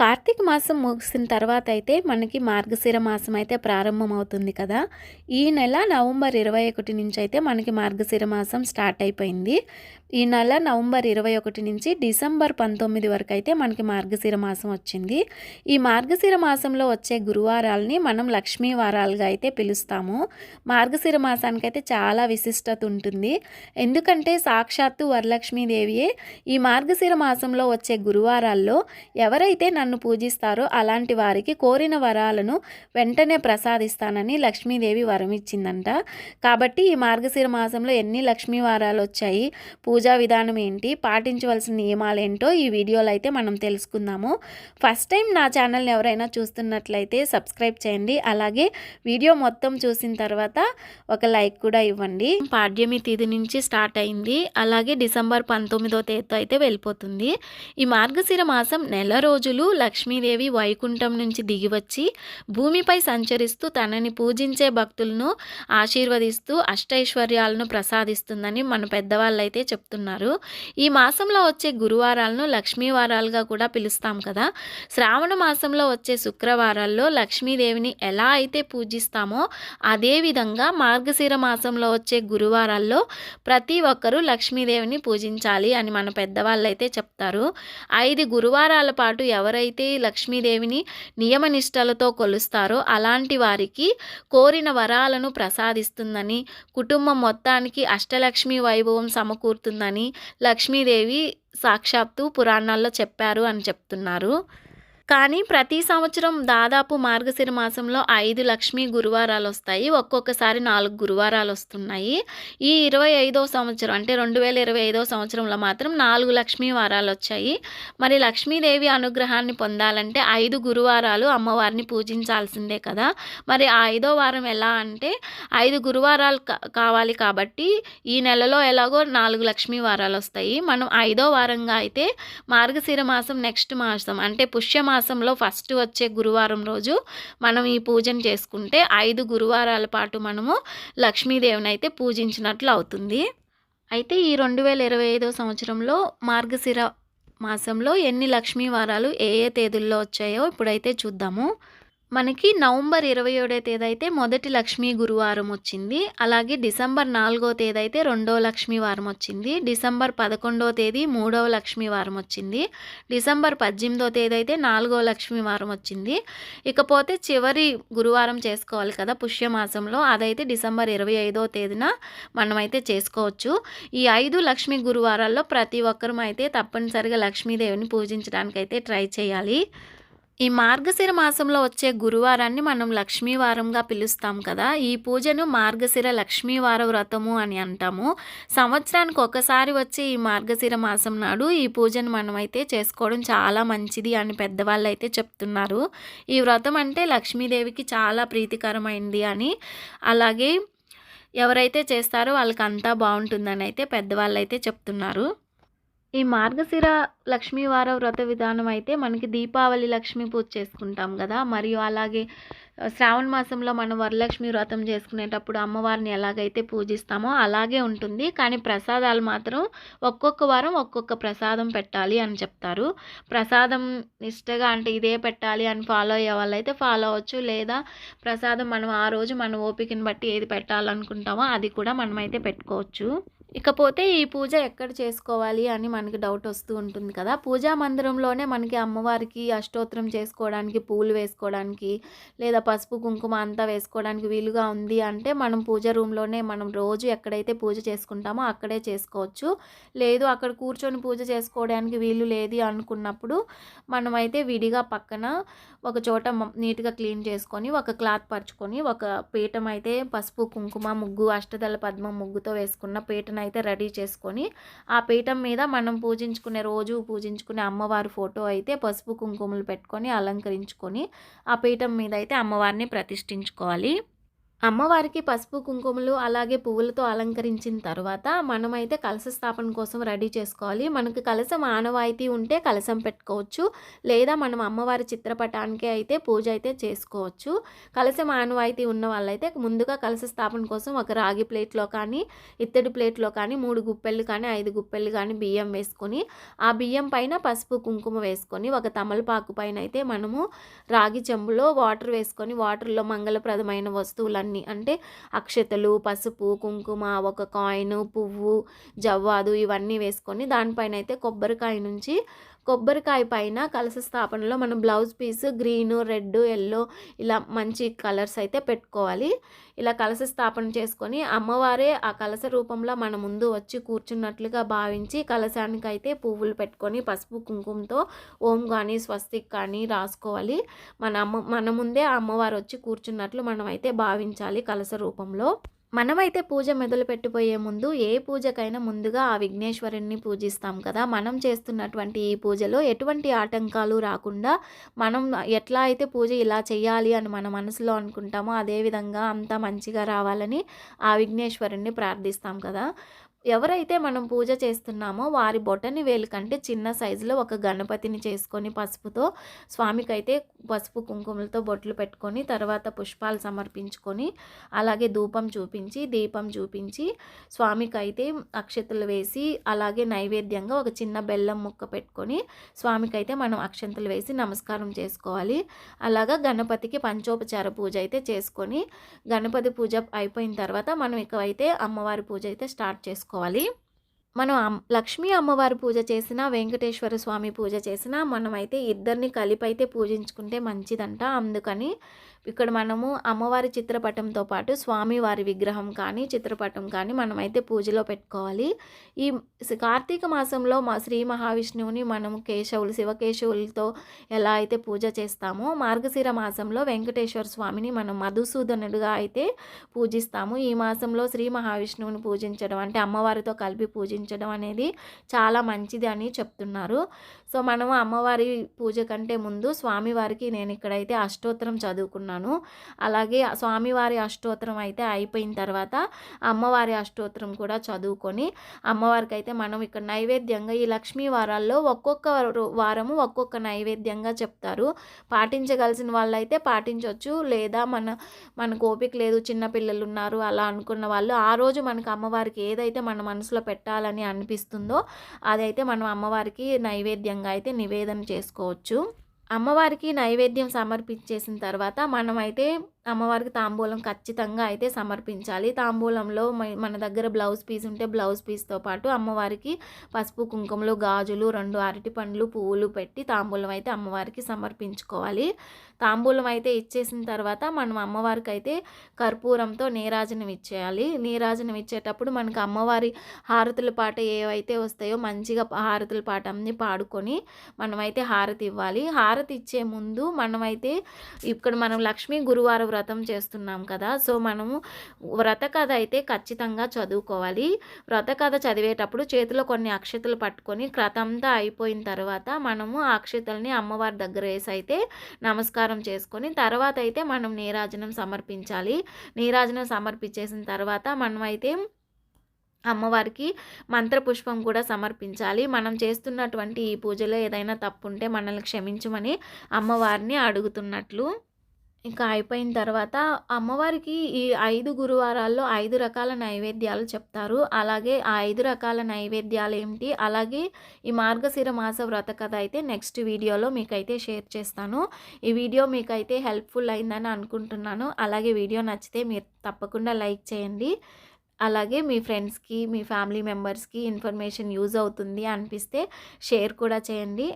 కార్తీక మాసం ముగిసిన తర్వాత అయితే మనకి మార్గశిర మాసం అయితే ప్రారంభమవుతుంది కదా. ఈ నెల నవంబర్ ఇరవై ఒకటి నుంచి అయితే మనకి మార్గశిర మాసం స్టార్ట్ అయిపోయింది. ఈ నెల నవంబర్ ఇరవై ఒకటి నుంచి డిసెంబర్ పంతొమ్మిది వరకు అయితే మనకి మార్గశిర మాసం వచ్చింది. ఈ మార్గశిర మాసంలో వచ్చే గురువారాలని మనం లక్ష్మీ వారాలుగా అయితే పిలుస్తాము. మార్గశిర మాసానికి అయితే చాలా విశిష్టత ఉంటుంది. ఎందుకంటే సాక్షాత్తు వరలక్ష్మీదేవియే ఈ మార్గశిర మాసంలో వచ్చే గురువారాల్లో ఎవరైతే నన్ను పూజిస్తారో అలాంటి వారికి కోరిన వరాలను వెంటనే ప్రసాదిస్తానని లక్ష్మీదేవి వరం ఇచ్చిందంట కాబట్టి ఈ మార్గశిర మాసంలో ఎన్ని లక్ష్మీ వారాలు వచ్చాయి పూజా విధానం ఏంటి పాటించవలసిన నియమాలు ఏంటో ఈ వీడియోలో అయితే మనం తెలుసుకుందాము. ఫస్ట్ టైం నా ఛానల్ని ఎవరైనా చూస్తున్నట్లయితే సబ్స్క్రైబ్ చేయండి. అలాగే వీడియో మొత్తం చూసిన తర్వాత ఒక లైక్ కూడా ఇవ్వండి. పాడ్యమి తిథి నుంచి స్టార్ట్ అయింది. అలాగే డిసెంబర్ పంతొమ్మిదో తేదీ అయితే వెళ్ళిపోతుంది. ఈ మార్గశిర మాసం నెల రోజులు లక్ష్మీదేవి వైకుంఠం నుంచి దిగివచ్చి భూమిపై సంచరిస్తూ తనని పూజించే భక్తులను ఆశీర్వదిస్తూ అష్టైశ్వర్యాలను ప్రసాదిస్తుందని మన పెద్దవాళ్ళు అయితే చెప్తున్నారు. ఈ మాసంలో వచ్చే గురువారాలను లక్ష్మీ వారాలుగా కూడా పిలుస్తాం కదా. శ్రావణ మాసంలో వచ్చే శుక్రవారాల్లో లక్ష్మీదేవిని ఎలా అయితే పూజిస్తామో అదేవిధంగా మార్గశిర మాసంలో వచ్చే గురువారాల్లో ప్రతి ఒక్కరూ లక్ష్మీదేవిని పూజించాలి అని మన పెద్దవాళ్ళు అయితే చెప్తారు. ఐదు గురువారాల పాటు ఎవరైతే లక్ష్మీదేవిని నియమనిష్టలతో కొలుస్తారో అలాంటి వారికి కోరిన వరాలను ప్రసాదిస్తుందని కుటుంబం మొత్తానికి అష్టలక్ష్మి వైభవం సమకూరుతుందని లక్ష్మీదేవి సాక్షాత్తు పురాణాల్లో చెప్పారు అని చెప్తున్నారు. కానీ ప్రతి సంవత్సరం దాదాపు మార్గశిర మాసంలో ఐదు లక్ష్మీ గురువారాలు వస్తాయి ఒక్కొక్కసారి నాలుగు గురువారాలు వస్తున్నాయి ఈ ఇరవై ఐదో సంవత్సరం అంటే రెండు వేల ఇరవై ఐదో సంవత్సరంలో మాత్రం నాలుగు లక్ష్మీ వారాలు వచ్చాయి మరి లక్ష్మీదేవి అనుగ్రహాన్ని పొందాలంటే ఐదు గురువారాలు అమ్మవారిని పూజించాల్సిందే కదా. మరి ఆ ఐదో వారం ఎలా అంటే ఐదు గురువారాలు కావాలి కాబట్టి ఈ నెలలో ఎలాగో నాలుగు లక్ష్మీ వారాలు వస్తాయి మనం ఐదో వారంగా అయితే మార్గశిర మాసం నెక్స్ట్ మాసం అంటే పుష్యమాసం మాసంలో ఫస్ట్ వచ్చే గురువారం రోజు మనం ఈ పూజను చేసుకుంటే ఐదు గురువారాల పాటు మనము లక్ష్మీదేవిని అయితే పూజించినట్లు అవుతుంది. అయితే ఈ రెండు వేల ఇరవై ఐదో సంవత్సరంలో మార్గశిర మాసంలో ఎన్ని లక్ష్మీ వారాలు ఏ ఏ తేదీల్లో వచ్చాయో ఇప్పుడైతే చూద్దాము. మనకి నవంబర్ ఇరవై ఏడో తేదీ అయితే మొదటి లక్ష్మీ గురువారం వచ్చింది. అలాగే డిసెంబర్ నాలుగో తేదీ అయితే రెండవ లక్ష్మీ వారం వచ్చింది. డిసెంబర్ పదకొండో తేదీ మూడవ లక్ష్మీ వారం వచ్చింది. డిసెంబర్ పద్దెనిమిదో తేదీ అయితే నాలుగో లక్ష్మీ వారం వచ్చింది. ఇకపోతే చివరి గురువారం చేసుకోవాలి కదా పుష్యమాసంలో. అదైతే డిసెంబర్ ఇరవై ఐదో తేదీన మనమైతే చేసుకోవచ్చు. ఈ ఐదు లక్ష్మీ గురువారాల్లో ప్రతి ఒక్కరూ అయితే తప్పనిసరిగా లక్ష్మీదేవిని పూజించడానికి అయితే ట్రై చేయాలి. ఈ మార్గశిర మాసంలో వచ్చే గురువారాన్ని మనం లక్ష్మీవారంగా పిలుస్తాం కదా. ఈ పూజను మార్గశిర లక్ష్మీవార వ్రతము అని అంటాము. సంవత్సరానికి ఒకసారి వచ్చే ఈ మార్గశిర మాసం నాడు ఈ పూజను మనమైతే చేసుకోవడం చాలా మంచిది అని పెద్దవాళ్ళు అయితే చెప్తున్నారు. ఈ వ్రతం అంటే లక్ష్మీదేవికి చాలా ప్రీతికరమైంది అని. అలాగే ఎవరైతే చేస్తారో వాళ్ళకి అంతా బాగుంటుందని అయితే పెద్దవాళ్ళు అయితే చెప్తున్నారు. ఈ మార్గశిర లక్ష్మీవార వ్రత విధానం అయితే మనకి దీపావళి లక్ష్మీ పూజ చేసుకుంటాం కదా. మరియు అలాగే శ్రావణ మాసంలో మనం వరలక్ష్మి వ్రతం చేసుకునేటప్పుడు అమ్మవారిని ఎలాగైతే పూజిస్తామో అలాగే ఉంటుంది. కానీ ప్రసాదాలు మాత్రం ఒక్కొక్క వారం ఒక్కొక్క ప్రసాదం పెట్టాలి అని చెప్తారు. ప్రసాదం నిష్టగా అంటే ఇదే పెట్టాలి అని ఫాలో అయ్యే వాళ్ళైతే ఫాలో అవ్వచ్చు. లేదా ప్రసాదం మనం ఆ రోజు మన ఓపికని బట్టి ఏది పెట్టాలనుకుంటామో అది కూడా మనమైతే పెట్టుకోవచ్చు. ఇకపోతే ఈ పూజ ఎక్కడ చేసుకోవాలి అని మనకి డౌట్ వస్తూ ఉంటుంది కదా. పూజా మందిరంలోనే మనకి అమ్మవారికి అష్టోత్తరం చేసుకోవడానికి పూలు వేసుకోవడానికి లేదా పసుపు కుంకుమ అంతా వేసుకోవడానికి వీలుగా ఉంది అంటే మనం పూజ రూమ్లోనే మనం రోజు ఎక్కడైతే పూజ చేసుకుంటామో అక్కడే చేసుకోవచ్చు. లేదు అక్కడ కూర్చొని పూజ చేసుకోవడానికి వీలు లేదు అనుకున్నప్పుడు మనమైతే విడిగా పక్కన ఒక చోట నీట్గా క్లీన్ చేసుకొని ఒక క్లాత్ పరుచుకొని ఒక పీఠం అయితే పసుపు కుంకుమ ముగ్గు అష్టదళ పద్మం ముగ్గుతో వేసుకున్న పీటను అయితే రెడీ చేసుకొని ఆ పీఠం మీద మనం పూజించుకునే రోజు పూజించుకునే అమ్మవారి ఫోటో అయితే పసుపు కుంకుమలు పెట్టుకొని అలంకరించుకొని ఆ పీఠం మీద అయితే అమ్మవారిని ప్రతిష్ఠించుకోవాలి. అమ్మవారికి పసుపు కుంకుమలు అలాగే పువ్వులతో అలంకరించిన తర్వాత మనమైతే కలశ స్థాపన కోసం రెడీ చేసుకోవాలి. మనకు కలశం ఆనవాయితీ ఉంటే కలశం పెట్టుకోవచ్చు. లేదా మనం అమ్మవారి చిత్రపటానికి అయితే పూజ అయితే చేసుకోవచ్చు. కలశం ఆనవాయితీ ఉన్న వాళ్ళైతే ముందుగా కలశ స్థాపన కోసం ఒక రాగి ప్లేట్లో కానీ ఇత్తడి ప్లేట్లో కానీ మూడు గుప్పెళ్ళు కానీ ఐదు గుప్పెళ్ళు కానీ బియ్యం వేసుకొని ఆ బియ్యం పైన పసుపు కుంకుమ వేసుకొని ఒక తమలపాకు పైన అయితే మనము రాగి చెంబులో వాటర్ వేసుకొని వాటర్లో మంగళప్రదమైన వస్తువులన్నీ అన్నీ. అంటే అక్షతలు పసుపు కుంకుమ ఒక కాయిన్ పువ్వు జవ్వాదు ఇవన్నీ వేసుకొని దానిపైన అయితే కొబ్బరికాయ నుంచి కొబ్బరికాయ పైన కలస స్థాపనలో మనం blouse piece green red yellow ఇలా మంచి కలర్స్ అయితే పెట్టుకోవాలి. ఇలా కలస స్థాపన చేసుకొని అమ్మవారే ఆ కలస రూపంలో మన ముందు వచ్చి కూర్చున్నట్లుగా భావించి కలశానికి అయితే పువ్వులు పెట్టుకొని పసుపు కుంకుమతో ఓం కానీ స్వస్తిక్ కానీ రాసుకోవాలి. మన అమ్మ మన ముందే అమ్మవారు వచ్చి కూర్చున్నట్లు మనం అయితే భావించాలి కలస రూపంలో. మనమైతే పూజ మొదలు పెట్టిపోయే ముందు ఏ పూజకైనా ముందుగా ఆ విఘ్నేశ్వరుణ్ణి పూజిస్తాం కదా. మనం చేస్తున్నటువంటి ఈ పూజలో ఎటువంటి ఆటంకాలు రాకుండా మనం ఎట్లా అయితే పూజ ఇలా చేయాలి అని మన మనసులో అనుకుంటామో అదేవిధంగా అంతా మంచిగా రావాలని ఆ విఘ్నేశ్వరుణ్ణి ప్రార్థిస్తాం కదా. ఎవరైతే మనం పూజ చేస్తున్నామో వారి బొటని వేలు కంటే చిన్న సైజులో ఒక గణపతిని చేసుకొని పసుపుతో స్వామికి అయితే పసుపు కుంకుమలతో బొట్లు పెట్టుకొని తర్వాత పుష్పాలు సమర్పించుకొని అలాగే ధూపం చూపించి దీపం చూపించి స్వామికి అయితే అక్షతలు వేసి అలాగే నైవేద్యంగా ఒక చిన్న బెల్లం ముక్క పెట్టుకొని స్వామికి అయితే మనం అక్షంతలు వేసి నమస్కారం చేసుకోవాలి. అలాగా గణపతికి పంచోపచార పూజ అయితే చేసుకొని గణపతి పూజ అయిపోయిన తర్వాత మనం ఇక అయితే అమ్మవారి పూజ అయితే స్టార్ట్ చేసుకోవాలి చేసుకోవాలి. మనం లక్ష్మీ అమ్మవారి పూజ చేసినా వెంకటేశ్వర స్వామి పూజ చేసినా మనమైతే ఇద్దరిని కలిపి అయితే పూజించుకుంటే మంచిదంట. అందుకని ఇక్కడ మనము అమ్మవారి చిత్రపటంతో పాటు స్వామివారి విగ్రహం కానీ చిత్రపటం కానీ మనమైతే పూజలో పెట్టుకోవాలి. ఈ కార్తీక మాసంలో మా శ్రీ మహావిష్ణువుని మనము కేశవులు శివకేశవులతో ఎలా అయితే పూజ చేస్తామో మార్గశిర మాసంలో వెంకటేశ్వర స్వామిని మనం మధుసూదనుడుగా అయితే పూజిస్తాము. ఈ మాసంలో శ్రీ మహావిష్ణువుని పూజించడం అంటే అమ్మవారితో కలిపి పూజించడం అనేది చాలా మంచిది అని చెప్తున్నారు. సో మనం అమ్మవారి పూజ కంటే ముందు స్వామివారికి నేను ఇక్కడైతే అష్టోత్తరం చదువుకున్నాను. అలాగే స్వామివారి అష్టోత్తరం అయితే అయిపోయిన తర్వాత అమ్మవారి అష్టోత్తరం కూడా చదువుకొని అమ్మవారికి అయితే మనం ఇక్కడ నైవేద్యంగా ఈ లక్ష్మీ వారాల్లో ఒక్కొక్క వారము ఒక్కొక్క నైవేద్యంగా చెప్తారు. పాటించగలిసిన వాళ్ళైతే పాటించవచ్చు లేదా మన మనకు ఓపిక లేదు చిన్నపిల్లలు ఉన్నారు అలా అనుకున్న వాళ్ళు ఆ రోజు మనకు అమ్మవారికి ఏదైతే మన మనసులో పెట్టాలని అనిపిస్తుందో అదైతే మనం అమ్మవారికి నైవేద్యంగా అయితే నివేదన చేసుకోవచ్చు. అమ్మవారికి నైవేద్యం సమర్పించేసిన తర్వాత మనమైతే అమ్మవారికి తాంబూలం ఖచ్చితంగా అయితే సమర్పించాలి. తాంబూలంలో మన దగ్గర బ్లౌజ్ పీస్ ఉంటే బ్లౌజ్ పీస్తో పాటు అమ్మవారికి పసుపు కుంకుమలు గాజులు రెండు అరటి పండ్లు పువ్వులు పెట్టి తాంబూలం అయితే అమ్మవారికి సమర్పించుకోవాలి. తాంబూలం అయితే ఇచ్చేసిన తర్వాత మనం అమ్మవారికి అయితే కర్పూరంతో నీరాజనం ఇచ్చేయాలి. నీరాజనం ఇచ్చేటప్పుడు మనకు అమ్మవారి హారతుల పాట ఏవైతే వస్తాయో మంచిగా హారతుల పాట అన్ని పాడుకొని మనమైతే హారతి ఇవ్వాలి. హారతి ఇచ్చే ముందు మనమైతే ఇక్కడ మనం లక్ష్మీ గురువారం వ్రతం చేస్తున్నాం కదా. సో మనము వ్రత కథ అయితే ఖచ్చితంగా చదువుకోవాలి. వ్రత కథ చదివేటప్పుడు చేతిలో కొన్ని అక్షతలు పట్టుకొని క్రతంతా అయిపోయిన తర్వాత మనము ఆ అక్షతల్ని అమ్మవారి దగ్గర వేసి అయితే నమస్కారం చేసుకొని తర్వాత అయితే మనం నీరాజనం సమర్పించాలి. నీరాజనం సమర్పించేసిన తర్వాత మనమైతే అమ్మవారికి మంత్రపుష్పం కూడా సమర్పించాలి. మనం చేస్తున్నటువంటి ఈ పూజలో ఏదైనా తప్పు ఉంటే మనల్ని క్షమించమని అమ్మవారిని అడుగుతున్నట్లు. ఇంకా అయిపోయిన తర్వాత అమ్మవారికి ఈ ఐదు గురువారాల్లో ఐదు రకాల నైవేద్యాలు చెప్తారు. అలాగే ఆ ఐదు రకాల నైవేద్యాలు ఏమిటి? అలాగే ఈ మార్గశిర మాస వ్రత కథ అయితే నెక్స్ట్ వీడియోలో మీకైతే షేర్ చేస్తాను. ఈ వీడియో మీకైతే హెల్ప్ఫుల్ అయిందని అనుకుంటున్నాను. అలాగే వీడియో నచ్చితే మీరు తప్పకుండా లైక్ చేయండి. అలాగే మీ ఫ్రెండ్స్కి మీ ఫ్యామిలీ మెంబర్స్కి ఇన్ఫర్మేషన్ యూజ్ అవుతుంది అనిపిస్తే షేర్ కూడా చేయండి.